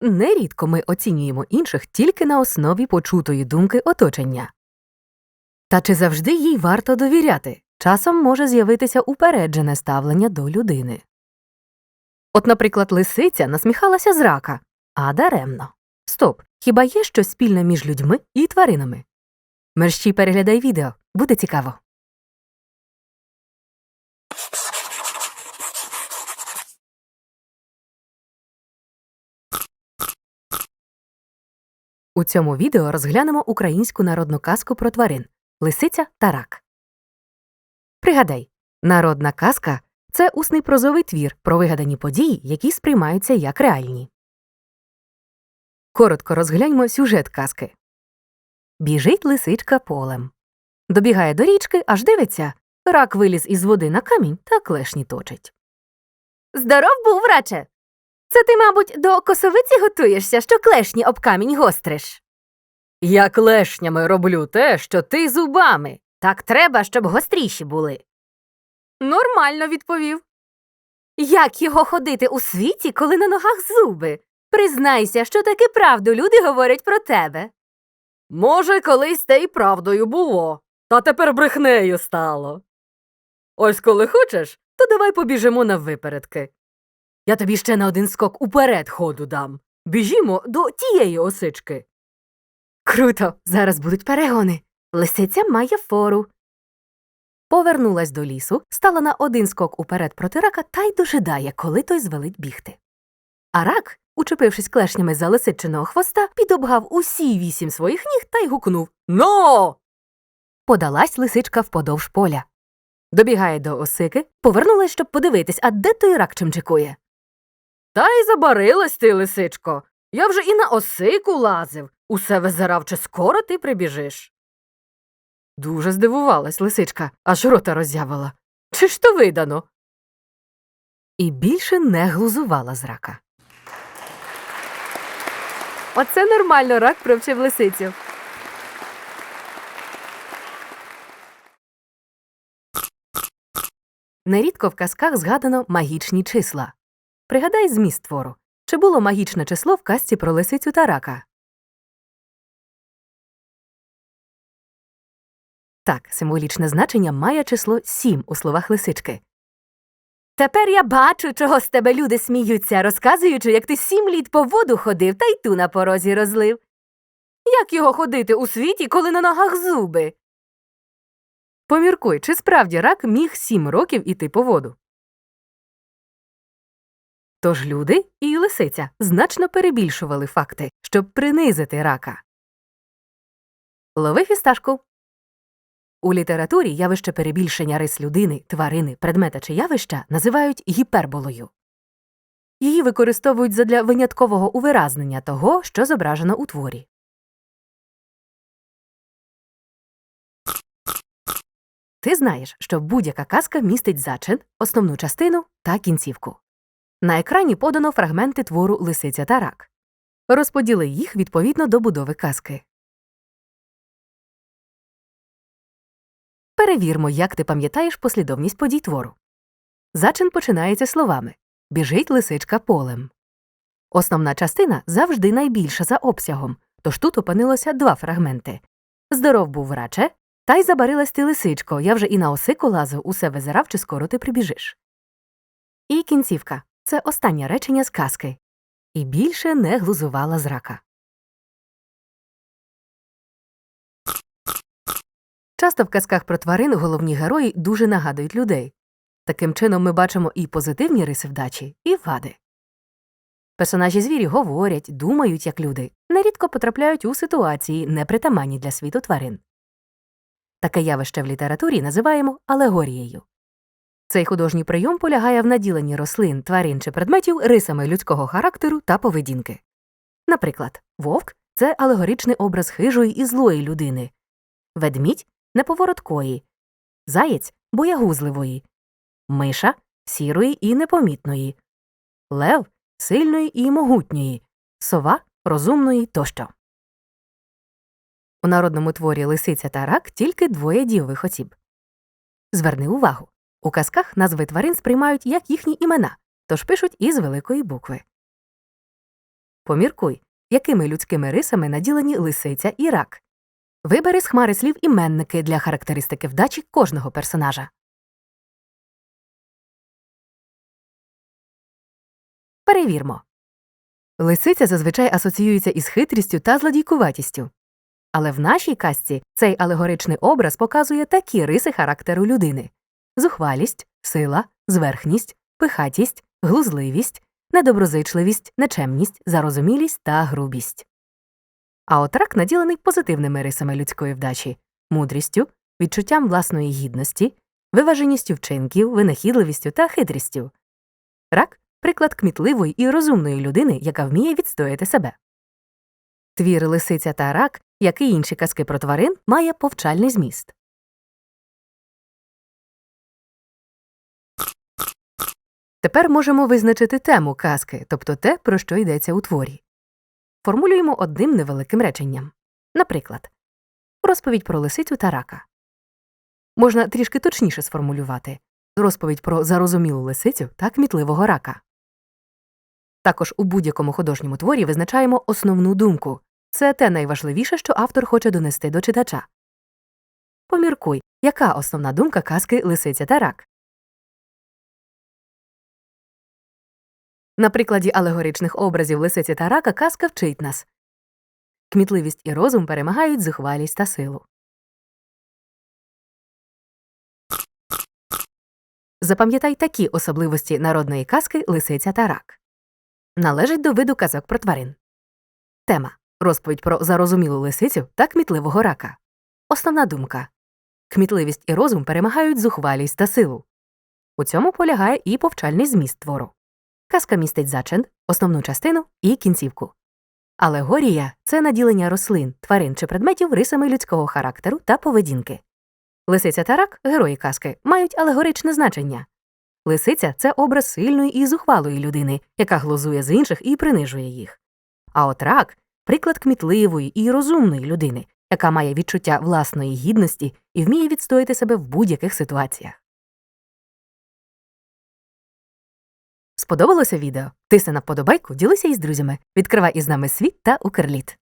Нерідко ми оцінюємо інших тільки на основі почутої думки оточення. Та чи завжди їй варто довіряти? Часом може з'явитися упереджене ставлення до людини. От, наприклад, лисиця насміхалася з рака, а даремно. Стоп, хіба є щось спільне між людьми і тваринами? Мерщій переглядай відео, буде цікаво. У цьому відео розглянемо українську народну казку про тварин Лисиця та рак. Пригадай, народна казка це усний прозовий твір про вигадані події, які сприймаються як реальні. Коротко розгляньмо сюжет казки. Біжить лисичка полем. Добігає до річки, аж дивиться. Рак виліз із води на камінь та клешні точить. Здоров був, враче. Це ти, мабуть, до косовиці готуєшся, що клешні об камінь гостриш. Я клешнями роблю те, що ти зубами. Так треба, щоб гостріші були. Нормально відповів. Як його ходити у світі, коли на ногах зуби? Признайся, що таки правду люди говорять про тебе. Може, колись те й правдою було, та тепер брехнею стало. Ось коли хочеш, то давай побіжимо на випередки. Я тобі ще на один скок уперед ходу дам. Біжімо до тієї осички. Круто, зараз будуть перегони. Лисиця має фору. Повернулась до лісу, стала на один скок уперед проти рака та й дожидає, коли той звелить бігти. А рак, учепившись клешнями за лисичиного хвоста, підобгав усі вісім своїх ніг та й гукнув Но. Подалась лисичка вподовж поля. Добігає до осики, повернулась, щоб подивитись, а де той рак чимчикує. Та й забарилась ти, лисичко. Я вже і на осику лазив. Усе визирав, чи скоро ти прибіжиш. Дуже здивувалась лисичка, аж рота роззявила. Чи ж то видано? І більше не глузувала з рака. Оце нормально рак привчив лисицю. Нерідко в казках згадано магічні числа. Пригадай зміст твору. Чи було магічне число в казці про лисицю та рака? Так, символічне значення має число сім у словах лисички. Тепер я бачу, чого з тебе люди сміються, розказуючи, як ти сім літ по воду ходив та й ту на порозі розлив. Як його ходити у світі, коли на ногах зуби? Поміркуй, чи справді рак міг сім років іти по воду. Тож люди і лисиця значно перебільшували факти, щоб принизити рака. Лови фісташку. У літературі явище перебільшення рис людини, тварини, предмета чи явища називають гіперболою. Її використовують задля виняткового увиразнення того, що зображено у творі. Ти знаєш, що будь-яка казка містить зачин, основну частину та кінцівку. На екрані подано фрагменти твору Лисиця та рак. Розподіли їх відповідно до будови казки. Перевірмо, як ти пам'ятаєш послідовність подій твору. Зачин починається словами Біжить лисичка полем. Основна частина завжди найбільша за обсягом, тож тут опинилося два фрагменти Здоров був враче, та й забарилась ти лисичко, я вже і на осику лазив, усе визирав, чи скоро ти прибіжиш. І кінцівка це останнє речення з казки. І більше не глузувала з рака. Часто в казках про тварин головні герої дуже нагадують людей. Таким чином ми бачимо і позитивні риси вдачі, і вади. Персонажі звірі говорять, думають як люди, нерідко потрапляють у ситуації, непритаманні для світу тварин. Таке явище в літературі називаємо алегорією. Цей художній прийом полягає в наділенні рослин, тварин чи предметів рисами людського характеру та поведінки. Наприклад, вовк це алегоричний образ хижої і злої людини, ведмідь неповороткої, заєць боягузливої, миша сірої і непомітної, лев сильної і могутньої, сова розумної тощо. У народному творі Лисиця та рак тільки двоє дійових осіб. Зверни увагу у казках назви тварин сприймають як їхні імена, тож пишуть із великої букви. Поміркуй, якими людськими рисами наділені лисиця і рак. Вибери з хмари слів іменники для характеристики вдачі кожного персонажа. Перевірмо. Лисиця зазвичай асоціюється із хитрістю та злодійкуватістю. Але в нашій казці цей алегоричний образ показує такі риси характеру людини зухвалість, сила, зверхність, пихатість, глузливість, недоброзичливість, нечемність, зарозумілість та грубість. А от рак наділений позитивними рисами людської вдачі мудрістю, відчуттям власної гідності, виваженістю вчинків, винахідливістю та хитрістю. Рак приклад кмітливої і розумної людини, яка вміє відстояти себе. Твір Лисиця та рак, як і інші казки про тварин, має повчальний зміст. Тепер можемо визначити тему казки, тобто те, про що йдеться у творі. Формулюємо одним невеликим реченням. Наприклад, розповідь про лисицю та рака. Можна трішки точніше сформулювати розповідь про зарозумілу лисицю та кмітливого рака. Також у будь-якому художньому творі визначаємо основну думку це те найважливіше, що автор хоче донести до читача. Поміркуй, яка основна думка казки Лисиця та рак. На прикладі алегоричних образів лисиці та рака казка вчить нас кмітливість і розум перемагають зухвалість та силу. Запам'ятай такі особливості народної казки Лисиця та рак. Належить до виду казок про тварин. Тема розповідь про зарозумілу лисицю та кмітливого рака. Основна думка кмітливість і розум перемагають зухвалість та силу. У цьому полягає і повчальний зміст твору. Казка містить зачин, основну частину і кінцівку. Алегорія це наділення рослин, тварин чи предметів рисами людського характеру та поведінки. Лисиця та рак, герої казки, мають алегоричне значення. Лисиця це образ сильної і зухвалої людини, яка глузує з інших і принижує їх. А от рак приклад кмітливої і розумної людини, яка має відчуття власної гідності і вміє відстояти себе в будь-яких ситуаціях. Сподобалося відео? Тисни на вподобайку, ділися із друзями, відкривай із нами світ та Укрліт.